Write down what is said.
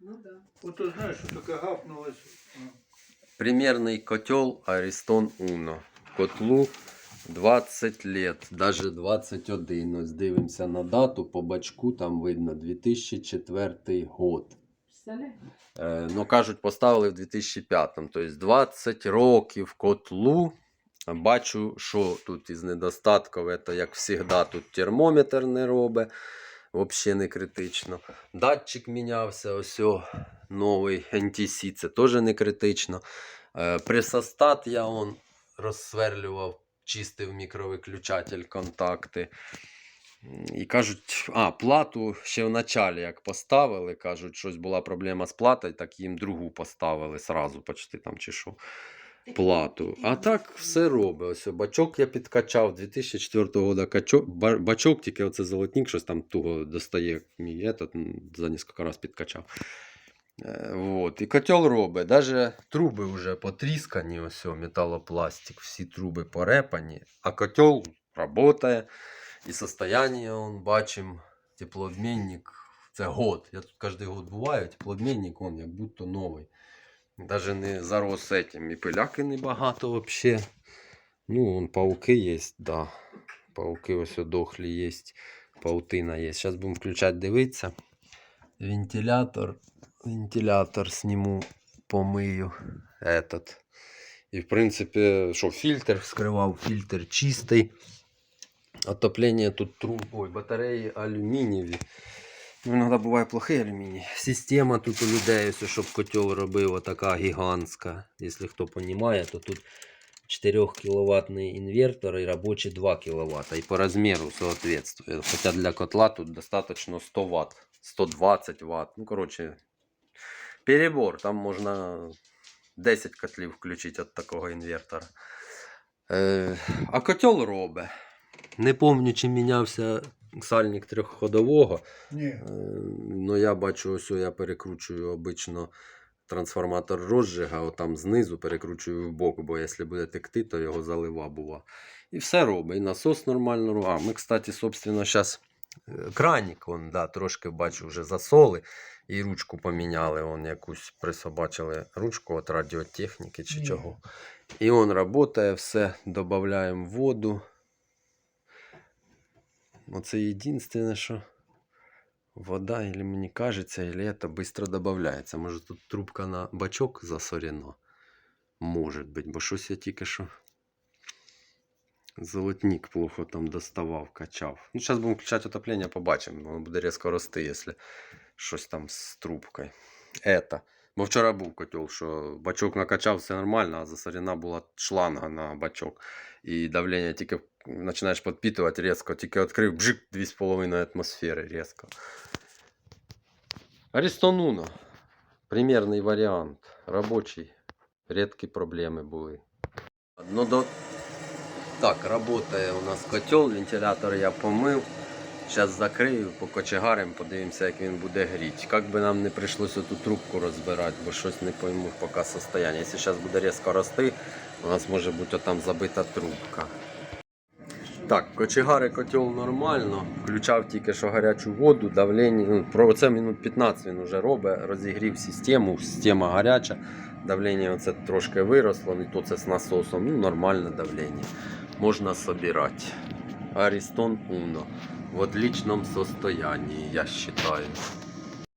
Ну да. Ото знаєш, що таке гапнулось. Примерний котел Ariston Uno. Котлу 20 лет, даже 21. Ось дивимося на дату, по бачку там видно 2004 год. Е, ну, кажуть, поставили в 2005. Тобто 20 років котлу. Бачу, що тут із недостатків, це як завжди, тут термометр не робить, взагалі не критично. Датчик мінявся, ось новий NTC, це теж не критично. Е, Пресостат я он розсверлював, чистив мікровиключатель контакти. І кажуть, а, плату ще в началі як поставили, кажуть, щось була проблема з платою, так їм другу поставили сразу, почти там чи що, плату. А так все робить. Ось бачок я підкачав 2004 року качок, бачок, тільки оце золотник, щось там туго достає мій этот, за кілька разів підкачав. Е, Вот. І котел робить. Даже труби вже потріскані, ось металопластик, всі труби порепані, а котел працює. І состояние он бачим, теплообмінник. Це год. Я тут кожен год буваю, теплообмінник он як будто новий. Даже не зарос этим. І пиляки небагато вообще. Ну, вон пауки є, да. Пауки ось дохлі є. Паутина є. Зараз будемо включати дивитися. Вентилятор. Вентилятор сниму, помию. Этот. І в принципі, що фільтр вскривав, фільтр чистий. Отопление тут труб, ой, батареї алюмінієві. Іноді буває плохий алюміній. Система тут у людей, ось, щоб котел робив, така гігантська. Якщо хто розуміє, то тут 4 кВт інвертор і робочий 2 кВт. І по розміру соответствує. Хоча для котла тут достатньо 100 Вт, 120 Вт. Ну, коротше, перебор. Там можна 10 котлів включити від такого інвертора. Е, а котел робить. Не пам'ятаю, чи мінявся сальник трьохходового. Ні. Е, Ну, я бачу, ось я перекручую обично трансформатор розжига, отам знизу перекручую в бок, бо якщо буде текти, то його залива бува. І все робить. І насос нормально робить. А, ми, кстати, собственно, зараз кранік, он, да, трошки бачу, вже засоли. І ручку поміняли, он якусь присобачили ручку від радіотехніки чи Ні. чого. І он працює, все, додаємо воду. Оце єдине, що вода, или мені кажеться, или это быстро додається. Може тут трубка на бачок засорена. Може бути, бо щось я тільки що золотник плохо там доставав, качав. Ну, зараз будемо включати отоплення, побачимо. Воно буде різко рости, якщо щось там з трубкою. Это. Бо вчора був котел, що бачок накачав, все нормально, а засорена була шланга на бачок. І давлення тільки починаєш підпитувати різко, тільки відкрив бжик 2,5 атмосфери різко. Ariston Uno. Примерний варіант. Робочий. Рідкі проблеми були. Ну, до... Так, працює у нас котел, вентилятор я помив. Зараз закрию, покочегаримо, подивимося, як він буде гріти. Як би нам не прийшлося ту трубку розбирати, бо щось не пойму поки состояние. Якщо зараз буде різко рости, у нас може бути там забита трубка. Так, кочегари котел нормально. Включав тільки що гарячу воду, давлення. Ну, про це минут 15 він вже робить, розігрів систему, система гаряча. Давлення оце трошки виросло, і то це з насосом. Ну, нормальне давлення. Можна собирати. Ariston Uno. В отличном состоянии, я считаю.